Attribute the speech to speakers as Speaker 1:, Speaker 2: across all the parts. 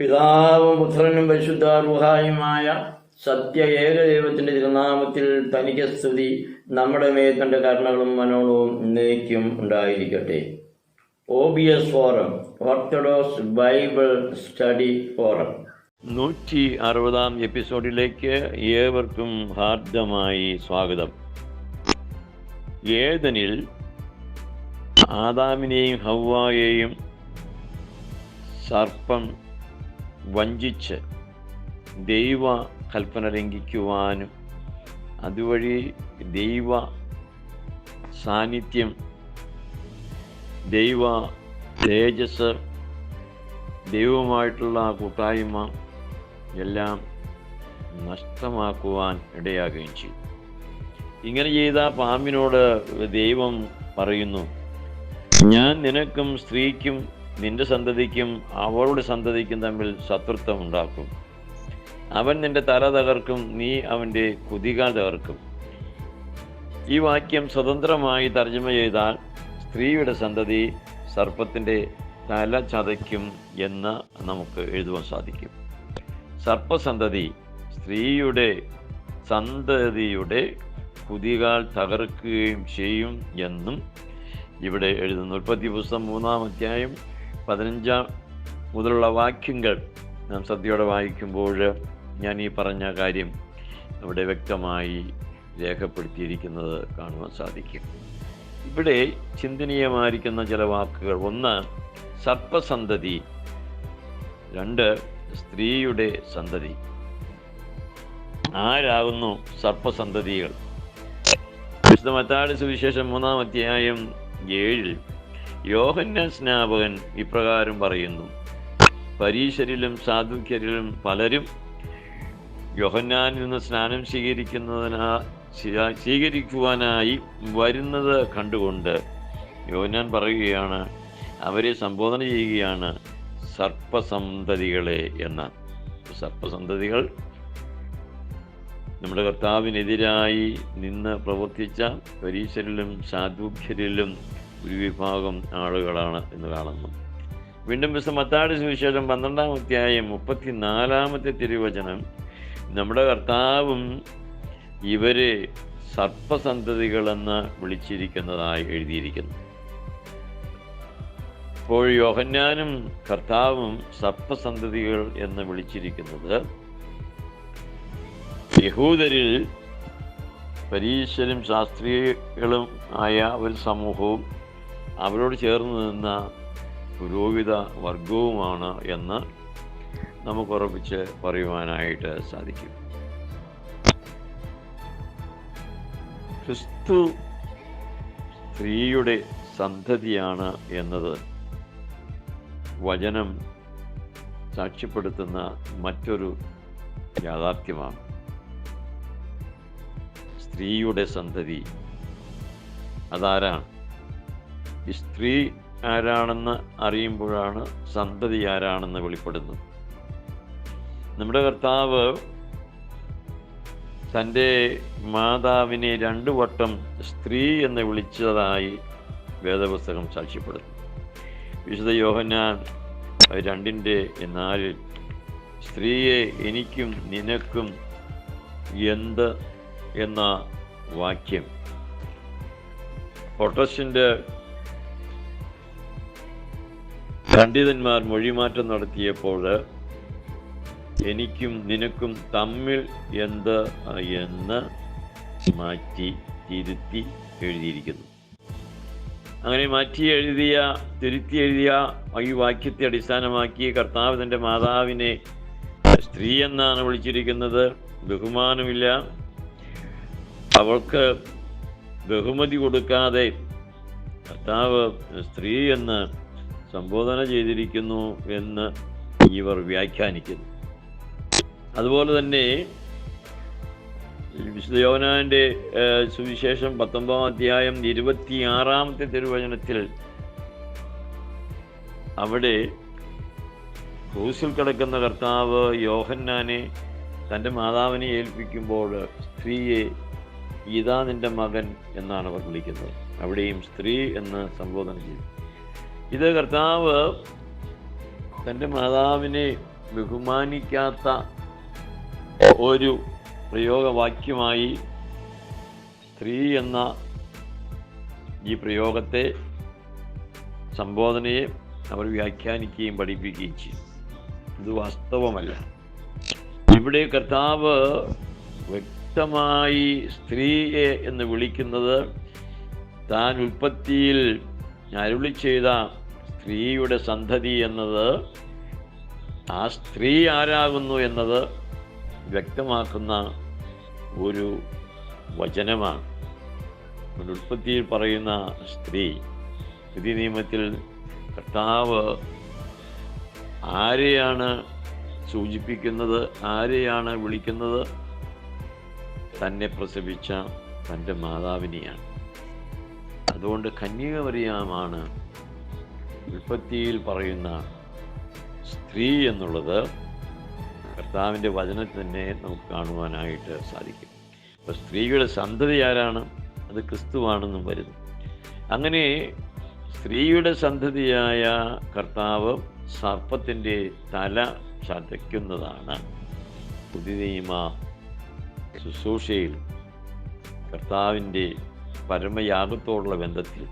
Speaker 1: പിതാവും പുത്രനും പരിശുദ്ധ റുഹായുമായ സത്യ ഏകദൈവത്തിന്റെ തിരുനാമത്തിൽ തനിക്ക് സ്തുതി. നമ്മുടെ മേൽ കരുണകളും മനോളവും നീക്കും ഉണ്ടായിരിക്കട്ടെ. O B S forum orthodox Bible study forum നൂറ്റി അറുപതാം എപ്പിസോഡിലേക്ക് ഏവർക്കും ഹാർദമായി സ്വാഗതം. ഏതനിൽ ആദാമിനെയും ഹവ്വായെയും സർപ്പം വഞ്ചിച്ച് ദൈവ കൽപ്പന ലംഘിക്കുവാനും അതുവഴി ദൈവ സാന്നിധ്യം ദൈവ തേജസ് ദൈവമായിട്ടുള്ള കൂട്ടായ്മ എല്ലാം നഷ്ടമാക്കുവാൻ ഇടയാകുകയും ചെയ്തു ഇങ്ങനെ ചെയ്ത പാമ്പിനോട് ദൈവം പറയുന്നു ഞാൻ നിനക്കും സ്ത്രീക്കും നിന്റെ സന്തതിക്കും അവളുടെ സന്തതിക്കും തമ്മിൽ ശത്രുത്വം ഉണ്ടാക്കും അവൻ നിന്റെ തല തകർക്കും നീ അവന്റെ കുതികാൽ തകർക്കും. ഈ വാക്യം സ്വതന്ത്രമായി തർജമ ചെയ്താൽ സ്ത്രീയുടെ സന്തതി സർപ്പത്തിന്റെ തല ചതയ്ക്കും എന്ന് നമുക്ക് എഴുതുവാൻ സാധിക്കും. സർപ്പസന്തതി സ്ത്രീയുടെ സന്തതിയുടെ കുതികാൽ തകർക്കുകയും ചെയ്യും എന്നും ഇവിടെ എഴുതുന്നു. ഉൽപ്പത്തി പുസ്തകം മൂന്നാം അധ്യായം പതിനഞ്ചാം മുതലുള്ള വാക്യങ്ങൾ നാം ശ്രദ്ധയോടെ വായിക്കുമ്പോൾ ഞാൻ ഈ പറഞ്ഞ കാര്യം അവിടെ വ്യക്തമായി രേഖപ്പെടുത്തിയിരിക്കുന്നത് കാണുവാൻ സാധിക്കും. ഇവിടെ ചിന്തനീയമായിരിക്കുന്ന ചില വാക്കുകൾ. ഒന്ന് സർപ്പസന്തതി. രണ്ട് സ്ത്രീയുടെ സന്തതി. ആരാകുന്നു സർപ്പസന്തതികൾ? വിശുദ്ധ മത്താടി സുവിശേഷം മൂന്നാം അധ്യായം ഏഴിൽ യോഹന്ന സ്നാപകൻ ഇപ്രകാരം പറയുന്നു. പരീശരിലും സാധുക്യരിലും പലരും യോഹന്നാനിൽ നിന്ന് സ്നാനം സ്വീകരിക്കുന്നതിനാ സ്വീകരിക്കുവാനായി വരുന്നത് കണ്ടുകൊണ്ട് യോഹന്നാൻ പറയുകയാണ് അവരെ സംബോധന ചെയ്യുകയാണ് സർപ്പസന്തതികളെ എന്ന. സർപ്പസന്തതികൾ നമ്മുടെ കർത്താവിനെതിരായി നിന്ന് പ്രവർത്തിച്ച പരീശരിലും സാധുഖ്യരിലും ഒരു വിഭാഗം ആളുകളാണ് എന്ന് കാണുന്നു. വീണ്ടും ദിവസം മത്താടി സുവിശേഷം പന്ത്രണ്ടാം അധ്യായം മുപ്പത്തിനാലാമത്തെ തിരുവചനം. നമ്മുടെ കർത്താവും ഇവരെ സർപ്പസന്തതികളെന്ന് വിളിച്ചിരിക്കുന്നതായി എഴുതിയിരിക്കുന്നു. അപ്പോൾ യോഹന്നാനും കർത്താവും സർപ്പസന്തതികൾ എന്ന് വിളിച്ചിരിക്കുന്നത് യഹൂദരിൽ പരീശരും ശാസ്ത്രീയകളും ആയ ഒരു സമൂഹവും അവരോട് ചേർന്ന് നിന്ന പുരോഹിത വർഗവുമാണ് എന്ന് നമുക്ക് ഉറപ്പിച്ച് പറയുവാനായിട്ട് സാധിക്കും. ക്രിസ്തു സ്ത്രീയുടെ സന്തതിയാണ് എന്നത് വചനം സാക്ഷ്യപ്പെടുത്തുന്ന മറ്റൊരു യാഥാർത്ഥ്യമാണ്. സ്ത്രീയുടെ സന്തതി അതാരാണ്? സ്ത്രീ ആരാണെന്ന് അറിയുമ്പോഴാണ് സന്തതി ആരാണെന്ന് വെളിപ്പെടുന്നത്. നമ്മുടെ കർത്താവ് തന്റെ മാതാവിനെ രണ്ടു വട്ടം സ്ത്രീ എന്ന് വിളിച്ചതായി വേദപുസ്തകം സാക്ഷ്യപ്പെടുന്നു. വിശുദ്ധ യോഹന്നാൻ രണ്ടിന്റെ നാലിൽ സ്ത്രീയെ എനിക്കും നിനക്കും എന്ത്? എന്ന വാക്യം. പ്രൊട്ടസ്റ്റന്റ് പണ്ഡിതന്മാർ മൊഴിമാറ്റം നടത്തിയപ്പോൾ എനിക്കും നിനക്കും തമ്മിൽ എന്ത് എന്ന് മാറ്റി തിരുത്തി എഴുതിയിരിക്കുന്നു. അങ്ങനെ മാറ്റി എഴുതിയ തിരുത്തി എഴുതിയ ഈ വാക്യത്തെ അടിസ്ഥാനമാക്കി കർത്താവ് തന്റെ മാതാവിനെ സ്ത്രീ എന്നാണ് വിളിച്ചിരിക്കുന്നത്. ബഹുമാനമില്ല. അവൾക്ക് ബഹുമതി കൊടുക്കാതെ കർത്താവ് സ്ത്രീ എന്ന് സംബോധന ചെയ്തിരിക്കുന്നു എന്ന് ഇവർ വ്യാഖ്യാനിക്കുന്നു. അതുപോലെ തന്നെ വിശുദ്ധ യോവനാന്റെ സുവിശേഷം പത്തൊമ്പതാം അധ്യായം ഇരുപത്തിയാറാമത്തെ തിരുവചനത്തിൽ അവിടെ ക്രൂസിൽ കിടക്കുന്ന കർത്താവ് യോഹന്നാനെ തന്റെ മാതാവിനെ ഏൽപ്പിക്കുമ്പോൾ സ്ത്രീയെ ഇതാ നിന്റെ മകൻ എന്നാണ് അവർ വിളിക്കുന്നത്. അവിടെയും സ്ത്രീ എന്ന് സംബോധന ചെയ്തു. ഇത് കർത്താവ് തന്റെ മാതാവിനെ ബഹുമാനിക്കാത്ത ഒരു പ്രയോഗവാക്യമായി സ്ത്രീ എന്ന ഈ പ്രയോഗത്തെ സംബോധനയെ അവർ വ്യാഖ്യാനിക്കുകയും പഠിപ്പിക്കുകയും ചെയ്യും ഇത് വാസ്തവമല്ല. ഇവിടെ കർത്താവ് വ്യക്തമായി സ്ത്രീയെ എന്ന് വിളിക്കുന്നത് താൻ ഉൽപ്പത്തിയിൽ അരുളി ചെയ്ത സ്ത്രീയുടെ സന്തതി എന്നത് ആ സ്ത്രീ ആരാകുന്നു എന്നത് വ്യക്തമാക്കുന്ന ഒരു വചനമാണ്. ഉൽപ്പത്തിയിൽ പറയുന്ന സ്ത്രീ സ്ഥിതി നിയമത്തിൽ കർത്താവ് ആരെയാണ് സൂചിപ്പിക്കുന്നത് ആരെയാണ് വിളിക്കുന്നത്? തന്നെ പ്രസവിച്ച തന്റെ മാതാവിനെയാണ്. അതുകൊണ്ട് കന്യകമറിയാമാണ് ഉൽപ്പത്തിയിൽ പറയുന്ന സ്ത്രീ എന്നുള്ളത് കർത്താവിന്റെ വചനത്തിൽ തന്നെ നമുക്ക് കാണുവാനായിട്ട് സാധിക്കും. അപ്പോൾ സ്ത്രീയുടെ സന്തതി ആരാണ്? അത് ക്രിസ്തുവാണെന്നും വരുന്നു. അങ്ങനെ സ്ത്രീയുടെ സന്തതിയായ കർത്താവ് സർപ്പത്തിന്റെ തല ചതയ്ക്കുന്നതാണ് പുതിയ നിയമ ശുശ്രൂഷയിൽ കർത്താവിന്റെ പരമയാഗത്തോടുള്ള ബന്ധത്തിൽ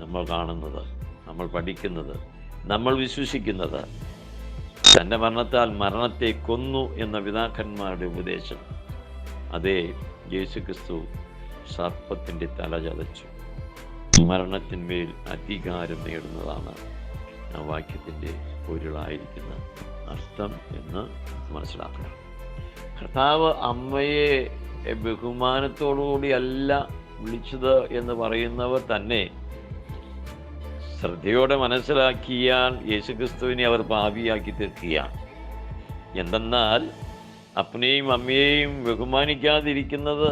Speaker 1: നമ്മൾ കാണുന്നത്. നമ്മൾ പഠിക്കുന്നത് നമ്മൾ വിശ്വസിക്കുന്നത്. തന്റെ മരണത്താൽ മരണത്തെ കൊന്നു എന്ന പിതാക്കന്മാരുടെ ഉപദേശം അതേ യേശുക്രിസ്തു സർപ്പത്തിന്റെ തല ചതച്ചു. മരണത്തിന്മേൽ അധികാരം നേടുന്നതാണ് ആ വാക്യത്തിന്റെ പൊരുളായിരിക്കുന്ന അർത്ഥം എന്ന് മനസ്സിലാക്കണം. കർത്താവ് അമ്മയെ ബഹുമാനത്തോടുകൂടി അല്ല വിളിച്ചത് എന്ന് പറയുന്നവർ തന്നെ ശ്രദ്ധയോടെ മനസ്സിലാക്കിയാൽ യേശുക്രിസ്തുവിനെ അവർ പാപിയാക്കി തീർക്കുകയാണ്. എന്തെന്നാൽ അപ്പനെയും അമ്മയെയും ബഹുമാനിക്കാതിരിക്കുന്നത്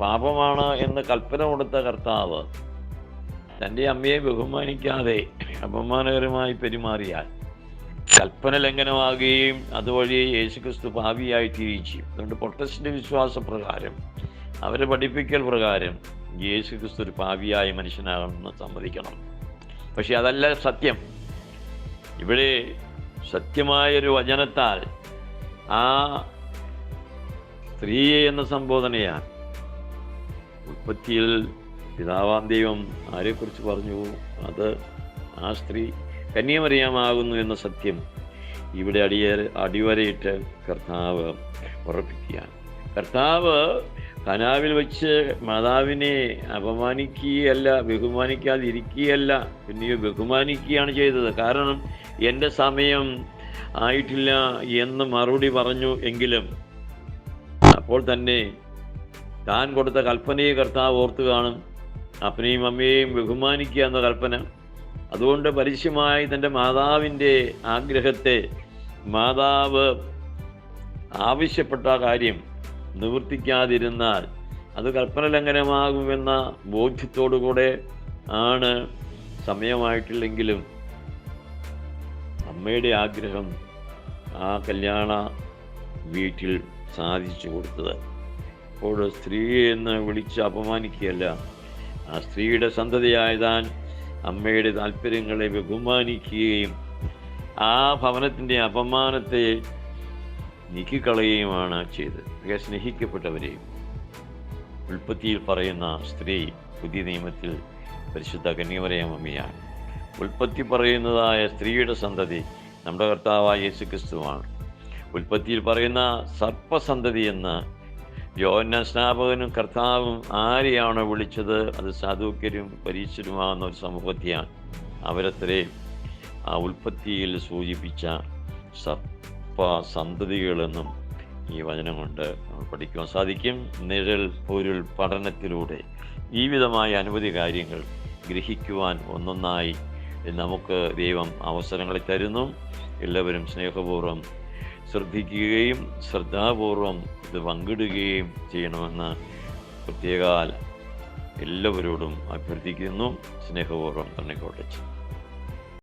Speaker 1: പാപമാണ് എന്ന് കൽപ്പന കൊടുത്ത കർത്താവ് തന്റെ അമ്മയെ ബഹുമാനിക്കാതെ അപമാനകരമായി പെരുമാറിയാൽ കൽപ്പന ലംഘനമാകുകയും അതുവഴി യേശുക്രിസ്തു പാപിയായി തിരിച്ചു അതുകൊണ്ട് പ്രൊട്ടസ്റ്റന്റ് വിശ്വാസപ്രകാരം അവരെ പഠിപ്പിക്കൽ പ്രകാരം യേശുക്രിസ്തു ഒരു പാപിയായ മനുഷ്യനാകണമെന്ന് സമ്മതിക്കണം. പക്ഷെ അതല്ല സത്യം. ഇവിടെ സത്യമായൊരു വചനത്താൽ ആ സ്ത്രീയെ എന്ന സംബോധനയാണ്. ഉൽപ്പത്തിയിൽ പിതാവാം ദൈവം ആരെക്കുറിച്ച് പറഞ്ഞു? അത് ആ സ്ത്രീ കന്യമറിയാമാകുന്നു എന്ന സത്യം ഇവിടെ അടിയ അടിവരയിട്ട് കർത്താവ് ഉറപ്പിക്കുകയാണ്. കർത്താവ് കനാവിൽ വെച്ച് മാതാവിനെ അപമാനിക്കുകയല്ല ബഹുമാനിക്കാതിരിക്കുകയല്ല പിന്നെയോ ബഹുമാനിക്കുകയാണ് ചെയ്തത്. കാരണം എന്റെ സമയം ആയിട്ടില്ല എന്ന് മറുപടി പറഞ്ഞു എങ്കിലും അപ്പോൾ തന്നെ താൻ കൊടുത്ത കൽപ്പനയെ കർത്താവ് ഓർത്തു കാണും. അപ്പനെയും അമ്മയെയും ബഹുമാനിക്കുക എന്ന കൽപ്പന. അതുകൊണ്ട് പരസ്യമായി തന്റെ മാതാവിന്റെ ആഗ്രഹത്തെ മാതാവ് ആവശ്യപ്പെട്ട കാര്യം നിവർത്തിക്കാതിരുന്നാൽ അത് കൽപ്പന ലംഘനമാകുമെന്ന ബോധ്യത്തോടുകൂടെ ആണ് സമയമായിട്ടില്ലെങ്കിലും അമ്മയുടെ ആഗ്രഹം ആ കല്യാണ വീട്ടിൽ സാധിച്ചു കൊടുത്തത്. അപ്പോൾ സ്ത്രീയെ എന്ന് വിളിച്ച് അപമാനിക്കുകയല്ല. ആ സ്ത്രീയുടെ സന്തതിയായതാൻ അമ്മയുടെ താല്പര്യങ്ങളെ ബഹുമാനിക്കുകയും ആ ഭവനത്തിന്റെ അപമാനത്തെ നീക്കിക്കളയുകയുമാണ് ചെയ്തത്. മിക സ്നേഹിക്കപ്പെട്ടവരെയും ഉൽപ്പത്തിയിൽ പറയുന്ന സ്ത്രീ പുതിയ നിയമത്തിൽ പരിശുദ്ധ കന്യമരയമ്മയാണ് ഉൽപ്പത്തി പറയുന്നതായ സ്ത്രീയുടെ സന്തതി നമ്മുടെ കർത്താവായ യേശു ക്രിസ്തുവാണ് ഉൽപ്പത്തിയിൽ പറയുന്ന സർപ്പസന്തതി എന്ന് യോന്ന സ്നാപകനും കർത്താവും ആരെയാണോ വിളിച്ചത്? അത് സാധുക്യരും പരീക്ഷരുമാകുന്ന ഒരു സമൂഹത്തെയാണ്. അവരത്രേ ആ ഉൽപ്പത്തിയിൽ സൂചിപ്പിച്ച സർപ്പ സന്തതികളെന്നും ഈ വചനം കൊണ്ട് പഠിക്കുവാൻ സാധിക്കും. നിഴൽ പൊരുൾ പഠനത്തിലൂടെ ഈ ജീവിതമായ അനവധി കാര്യങ്ങൾ ഗ്രഹിക്കുവാൻ ഒന്നൊന്നായി നമുക്ക് ദൈവം അവസരങ്ങൾ തരുന്നു. എല്ലാവരും സ്നേഹപൂർവം ശ്രദ്ധിക്കുകയും ശ്രദ്ധാപൂർവം ഇത് പങ്കിടുകയും ചെയ്യണമെന്ന് പ്രത്യേക എല്ലാവരോടും അഭ്യർത്ഥിക്കുന്നു. സ്നേഹപൂർവം തണ്ണിക്കോട്ടെ